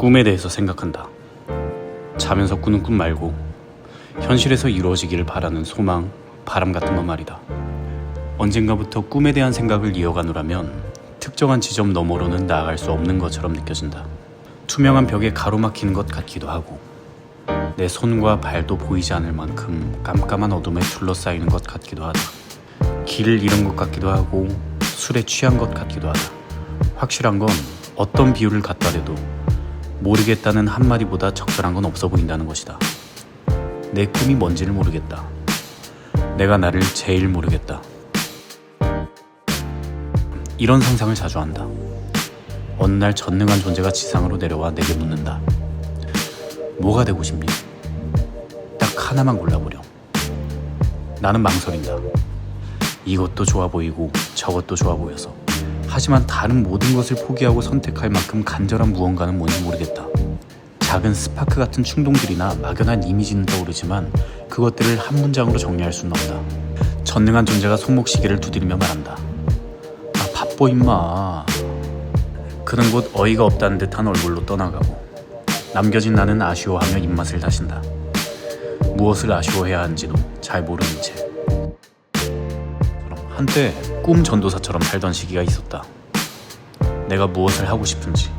꿈에 대해서 생각한다. 자면서 꾸는 꿈 말고 현실에서 이루어지기를 바라는 소망, 바람 같은 것 말이다. 언젠가부터 꿈에 대한 생각을 이어가노라면 특정한 지점 너머로는 나아갈 수 없는 것처럼 느껴진다. 투명한 벽에 가로막히는 것 같기도 하고 내 손과 발도 보이지 않을 만큼 깜깜한 어둠에 둘러싸이는 것 같기도 하다. 길을 잃은 것 같기도 하고 술에 취한 것 같기도 하다. 확실한 건 어떤 비유를 갖다 대도 모르겠다는 한마디보다 적절한 건 없어 보인다는 것이다. 내 꿈이 뭔지를 모르겠다. 내가 나를 제일 모르겠다. 이런 상상을 자주 한다. 어느 날 전능한 존재가 지상으로 내려와 내게 묻는다. 뭐가 되고 싶니? 딱 하나만 골라보렴. 나는 망설인다. 이것도 좋아 보이고 저것도 좋아 보여서. 하지만 다른 모든 것을 포기하고 선택할 만큼 간절한 무언가는 뭔지 모르겠다. 작은 스파크 같은 충동들이나 막연한 이미지는 떠오르지만 그것들을 한 문장으로 정리할 수는 없다. 전능한 존재가 손목시계를 두드리며 말한다. 아 바빠 임마. 그는 곧 어이가 없다는 듯한 얼굴로 떠나가고 남겨진 나는 아쉬워하며 입맛을 다신다. 무엇을 아쉬워해야 하는지도 잘 모르는 채. 한때 꿈 전도사처럼 살던 시기가 있었다. 내가 무엇을 하고 싶은지,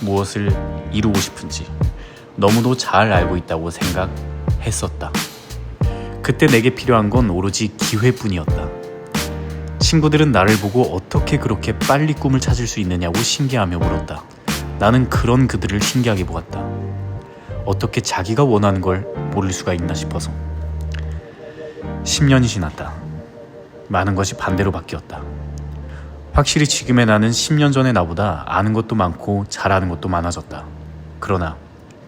무엇을 이루고 싶은지 너무도 잘 알고 있다고 생각했었다. 그때 내게 필요한 건 오로지 기회뿐이었다. 친구들은 나를 보고 어떻게 그렇게 빨리 꿈을 찾을 수 있느냐고 신기하며 물었다. 나는 그런 그들을 신기하게 보았다. 어떻게 자기가 원하는 걸 모를 수가 있나 싶어서. 10년이 지났다. 많은 것이 반대로 바뀌었다. 확실히 지금의 나는 10년 전의 나보다 아는 것도 많고 잘하는 것도 많아졌다. 그러나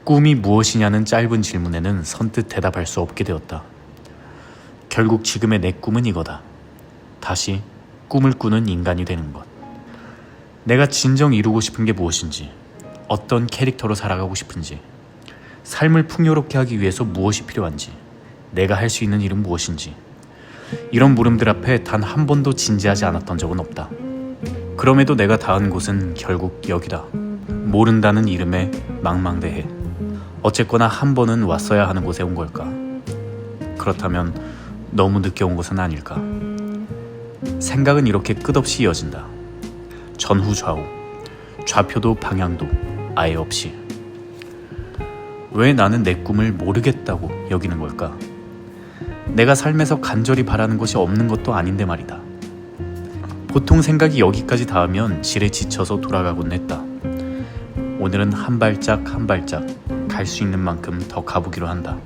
꿈이 무엇이냐는 짧은 질문에는 선뜻 대답할 수 없게 되었다. 결국 지금의 내 꿈은 이거다. 다시 꿈을 꾸는 인간이 되는 것. 내가 진정 이루고 싶은 게 무엇인지, 어떤 캐릭터로 살아가고 싶은지, 삶을 풍요롭게 하기 위해서 무엇이 필요한지, 내가 할 수 있는 일은 무엇인지, 이런 물음들 앞에 단 한 번도 진지하지 않았던 적은 없다. 그럼에도 내가 닿은 곳은 결국 여기다. 모른다는 이름에 망망대해. 어쨌거나 한 번은 왔어야 하는 곳에 온 걸까? 그렇다면 너무 늦게 온 곳은 아닐까? 생각은 이렇게 끝없이 이어진다. 전후 좌우, 좌표도 방향도 아예 없이. 왜 나는 내 꿈을 모르겠다고 여기는 걸까? 내가 삶에서 간절히 바라는 것이 없는 것도 아닌데 말이다. 보통 생각이 여기까지 닿으면 지레 지쳐서 돌아가곤 했다. 오늘은 한 발짝 한 발짝 갈 수 있는 만큼 더 가보기로 한다.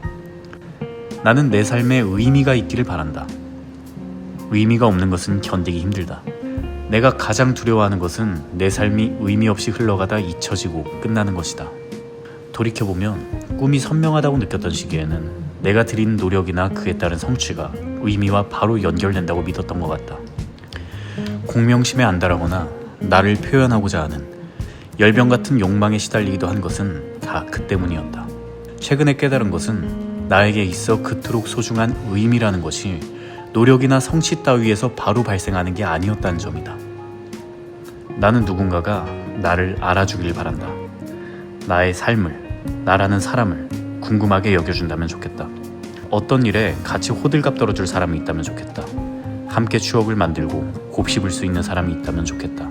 나는 내 삶에 의미가 있기를 바란다. 의미가 없는 것은 견디기 힘들다. 내가 가장 두려워하는 것은 내 삶이 의미 없이 흘러가다 잊혀지고 끝나는 것이다. 돌이켜보면 꿈이 선명하다고 느꼈던 시기에는 내가 들인 노력이나 그에 따른 성취가 의미와 바로 연결된다고 믿었던 것 같다. 공명심에 안달하거나 나를 표현하고자 하는 열병 같은 욕망에 시달리기도 한 것은 다 그 때문이었다. 최근에 깨달은 것은 나에게 있어 그토록 소중한 의미라는 것이 노력이나 성취 따위에서 바로 발생하는 게 아니었다는 점이다. 나는 누군가가 나를 알아주길 바란다. 나의 삶을, 나라는 사람을 궁금하게 여겨준다면 좋겠다. 어떤 일에 같이 호들갑 떨어줄 사람이 있다면 좋겠다. 함께 추억을 만들고 곱씹을 수 있는 사람이 있다면 좋겠다.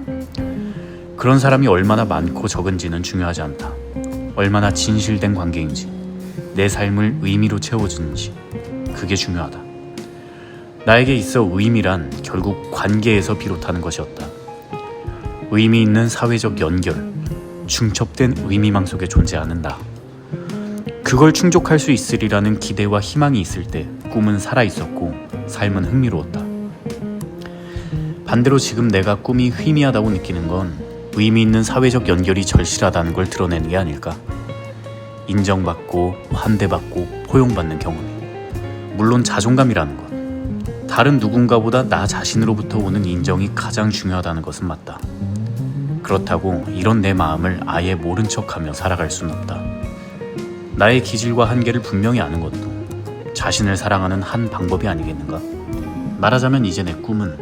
그런 사람이 얼마나 많고 적은지는 중요하지 않다. 얼마나 진실된 관계인지, 내 삶을 의미로 채워주는지, 그게 중요하다. 나에게 있어 의미란 결국 관계에서 비롯하는 것이었다. 의미 있는 사회적 연결, 중첩된 의미망 속에 존재하는 나. 그걸 충족할 수 있으리라는 기대와 희망이 있을 때 꿈은 살아 있었고 삶은 흥미로웠다. 반대로 지금 내가 꿈이 희미하다고 느끼는 건 의미 있는 사회적 연결이 절실하다는 걸 드러내는 게 아닐까. 인정받고 환대받고 포용받는 경험이. 물론 자존감이라는 것. 다른 누군가보다 나 자신으로부터 오는 인정이 가장 중요하다는 것은 맞다. 그렇다고 이런 내 마음을 아예 모른 척하며 살아갈 수는 없다. 나의 기질과 한계를 분명히 아는 것도 자신을 사랑하는 한 방법이 아니겠는가? 말하자면 이제 내 꿈은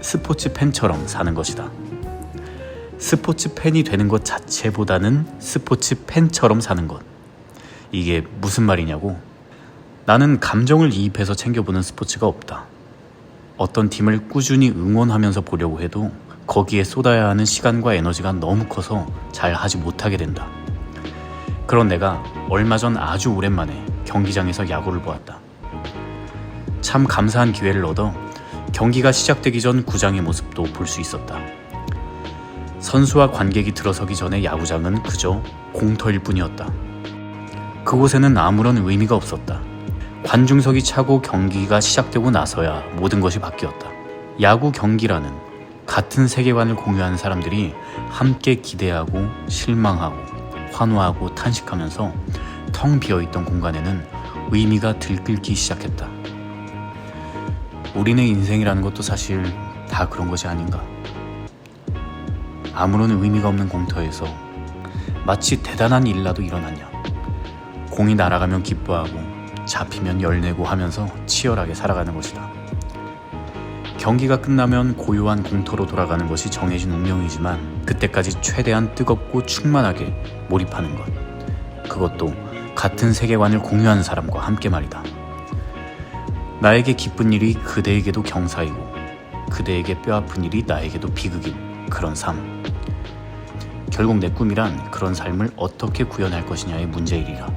스포츠 팬처럼 사는 것이다. 스포츠 팬이 되는 것 자체보다는 스포츠 팬처럼 사는 것. 이게 무슨 말이냐고? 나는 감정을 이입해서 챙겨보는 스포츠가 없다. 어떤 팀을 꾸준히 응원하면서 보려고 해도 거기에 쏟아야 하는 시간과 에너지가 너무 커서 잘 하지 못하게 된다. 그런 내가 얼마 전 아주 오랜만에 경기장에서 야구를 보았다. 참 감사한 기회를 얻어 경기가 시작되기 전 구장의 모습도 볼 수 있었다. 선수와 관객이 들어서기 전에 야구장은 그저 공터일 뿐이었다. 그곳에는 아무런 의미가 없었다. 관중석이 차고 경기가 시작되고 나서야 모든 것이 바뀌었다. 야구 경기라는 같은 세계관을 공유하는 사람들이 함께 기대하고 실망하고 환호하고 탄식하면서 텅 비어 있던 공간에는 의미가 들끓기 시작했다. 우리네 인생이라는 것도 사실 다 그런 것이 아닌가. 아무런 의미가 없는 공터에서 마치 대단한 일이라도 일어나냐. 공이 날아가면 기뻐하고 잡히면 열내고 하면서 치열하게 살아가는 것이다. 경기가 끝나면 고요한 공터로 돌아가는 것이 정해진 운명이지만 그때까지 최대한 뜨겁고 충만하게 몰입하는 것. 그것도 같은 세계관을 공유하는 사람과 함께 말이다. 나에게 기쁜 일이 그대에게도 경사이고 그대에게 뼈아픈 일이 나에게도 비극인 그런 삶. 결국 내 꿈이란 그런 삶을 어떻게 구현할 것이냐의 문제이리라.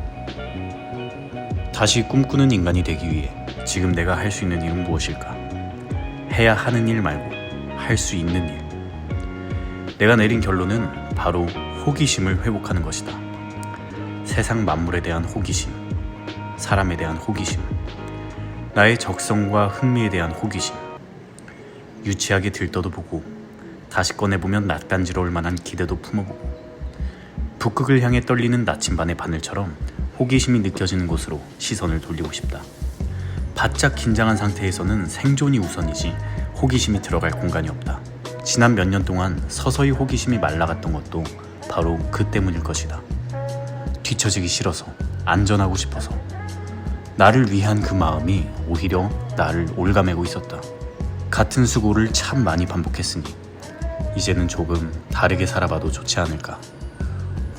다시 꿈꾸는 인간이 되기 위해 지금 내가 할 수 있는 일은 무엇일까? 해야 하는 일 말고 할 수 있는 일. 내가 내린 결론은 바로 호기심을 회복하는 것이다. 세상 만물에 대한 호기심, 사람에 대한 호기심, 나의 적성과 흥미에 대한 호기심, 유치하게 들떠도 보고 다시 꺼내보면 낯간지러울 만한 기대도 품어보고 북극을 향해 떨리는 나침반의 바늘처럼 호기심이 느껴지는 곳으로 시선을 돌리고 싶다. 바짝 긴장한 상태에서는 생존이 우선이지 호기심이 들어갈 공간이 없다. 지난 몇 년 동안 서서히 호기심이 말라갔던 것도 바로 그 때문일 것이다. 뒤처지기 싫어서, 안전하고 싶어서. 나를 위한 그 마음이 오히려 나를 올가매고 있었다. 같은 수고를 참 많이 반복했으니 이제는 조금 다르게 살아봐도 좋지 않을까.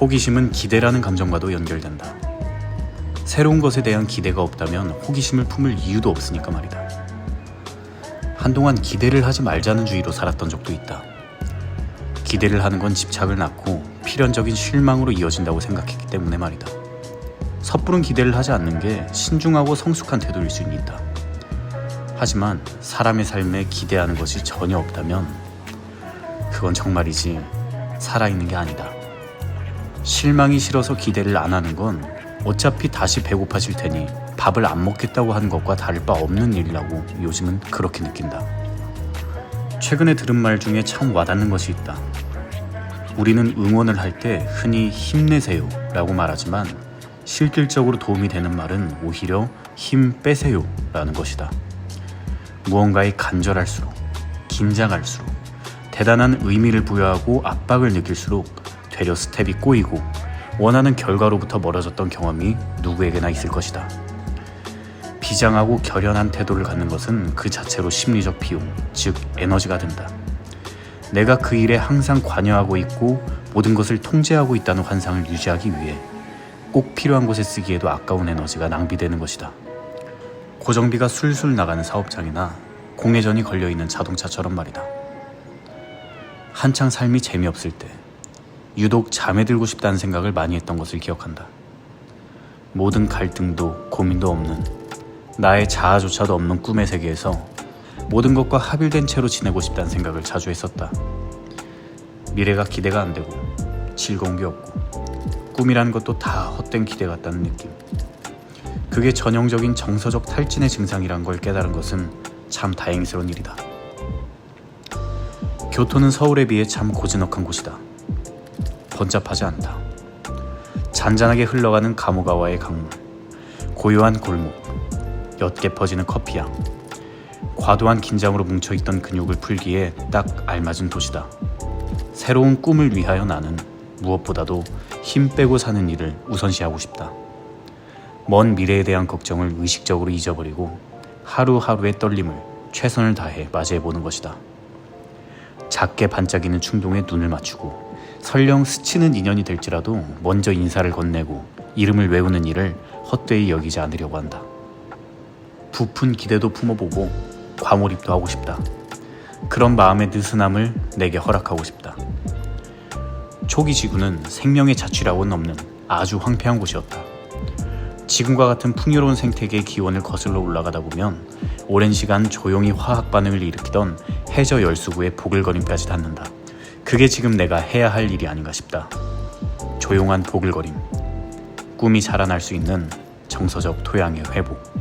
호기심은 기대라는 감정과도 연결된다. 새로운 것에 대한 기대가 없다면 호기심을 품을 이유도 없으니까 말이다. 한동안 기대를 하지 말자는 주의로 살았던 적도 있다. 기대를 하는 건 집착을 낳고 필연적인 실망으로 이어진다고 생각했기 때문에 말이다. 섣부른 기대를 하지 않는 게 신중하고 성숙한 태도일 수는 있다. 하지만 사람의 삶에 기대하는 것이 전혀 없다면 그건 정말이지 살아있는 게 아니다. 실망이 싫어서 기대를 안 하는 건 어차피 다시 배고파질 테니 밥을 안 먹겠다고 하는 것과 다를 바 없는 일이라고 요즘은 그렇게 느낀다. 최근에 들은 말 중에 참 와닿는 것이 있다. 우리는 응원을 할 때 흔히 힘내세요 라고 말하지만 실질적으로 도움이 되는 말은 오히려 힘 빼세요 라는 것이다. 무언가에 간절할수록, 긴장할수록, 대단한 의미를 부여하고 압박을 느낄수록 되려 스텝이 꼬이고 원하는 결과로부터 멀어졌던 경험이 누구에게나 있을 것이다. 비장하고 결연한 태도를 갖는 것은 그 자체로 심리적 비용, 즉 에너지가 된다. 내가 그 일에 항상 관여하고 있고 모든 것을 통제하고 있다는 환상을 유지하기 위해 꼭 필요한 곳에 쓰기에도 아까운 에너지가 낭비되는 것이다. 고정비가 술술 나가는 사업장이나 공회전이 걸려 있는 자동차처럼 말이다. 한창 삶이 재미없을 때 유독 잠에 들고 싶다는 생각을 많이 했던 것을 기억한다. 모든 갈등도 고민도 없는 나의 자아조차도 없는 꿈의 세계에서 모든 것과 합일된 채로 지내고 싶다는 생각을 자주 했었다. 미래가 기대가 안 되고 즐거운 게 없고 꿈이라는 것도 다 헛된 기대 같다는 느낌. 그게 전형적인 정서적 탈진의 증상이란 걸 깨달은 것은 참 다행스러운 일이다. 교토는 서울에 비해 참 고즈넉한 곳이다. 번잡하지 않다. 잔잔하게 흘러가는 가모가와의 강물, 고요한 골목, 옅게 퍼지는 커피향, 과도한 긴장으로 뭉쳐있던 근육을 풀기에 딱 알맞은 도시다. 새로운 꿈을 위하여 나는 무엇보다도 힘 빼고 사는 일을 우선시하고 싶다. 먼 미래에 대한 걱정을 의식적으로 잊어버리고 하루하루의 떨림을 최선을 다해 맞이해보는 것이다. 작게 반짝이는 충동에 눈을 맞추고 설령 스치는 인연이 될지라도 먼저 인사를 건네고 이름을 외우는 일을 헛되이 여기지 않으려고 한다. 부푼 기대도 품어보고 과몰입도 하고 싶다. 그런 마음의 느슨함을 내게 허락하고 싶다. 초기 지구는 생명의 자취라고는 없는 아주 황폐한 곳이었다. 지금과 같은 풍요로운 생태계의 기원을 거슬러 올라가다 보면 오랜 시간 조용히 화학 반응을 일으키던 해저 열수구의 보글거림까지 닿는다. 그게 지금 내가 해야 할 일이 아닌가 싶다. 조용한 보글거림. 꿈이 자라날 수 있는 정서적 토양의 회복.